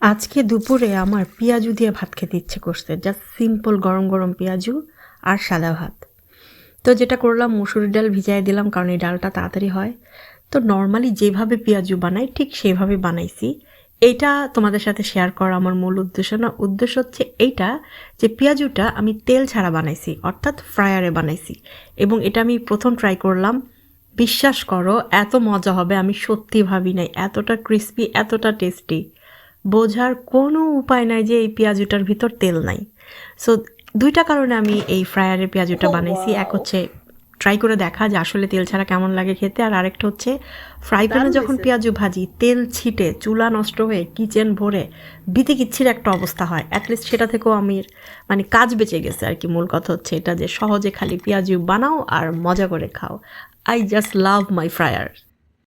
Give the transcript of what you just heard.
আজকে দুপুরে আমার পেঁয়াজু দিয়ে ভাত খেতে ইচ্ছে করছে। জাস্ট সিম্পল গরম গরম পেঁয়াজু আর সাদা ভাত। তো যেটা করলাম মুসুরির ডাল ভিজাই দিলাম, কারণ এই ডালটা তাড়াতাড়ি হয়। তো নর্মালি যেভাবে পেঁয়াজু বানাই, ঠিক সেভাবে বানাইছি। এইটা তোমাদের সাথে শেয়ার করা আমার মূল উদ্দেশ্য না। উদ্দেশ্য হচ্ছে এইটা যে পেঁয়াজুটা আমি তেল ছাড়া বানাইছি, অর্থাৎ ফ্রায়ারে বানাইছি। এবং এটা আমি প্রথম ট্রাই করলাম। বিশ্বাস করো, এত মজা হবে, আমি সত্যি ভাবি নাই। এতটা ক্রিস্পি এতটা টেস্টি বোঝার কোনো উপায় নাই যে এই পেঁয়াজুটার ভিতর তেল নাই। সো দুইটা কারণে আমি এই ফ্রায়ারে পেঁয়াজুটা বানাইছি। এক হচ্ছে ট্রাই করে দেখা যে আসলে তেল ছাড়া কেমন লাগে খেতে আর আরেকটা হচ্ছে ফ্রাই প্যানে যখন পেঁয়াজু ভাজি তেল ছিটে চুলা নষ্ট হয়ে কিচেন ভরে বিতে কিচ্ছির একটা অবস্থা হয়। অ্যাটলিস্ট সেটা থেকেও আমি মানে কাজ বেঁচে গেছে আর কি। মূল কথা হচ্ছে এটা যে সহজে খালি পেঁয়াজু বানাও আর মজা করে খাও। I just love my fryer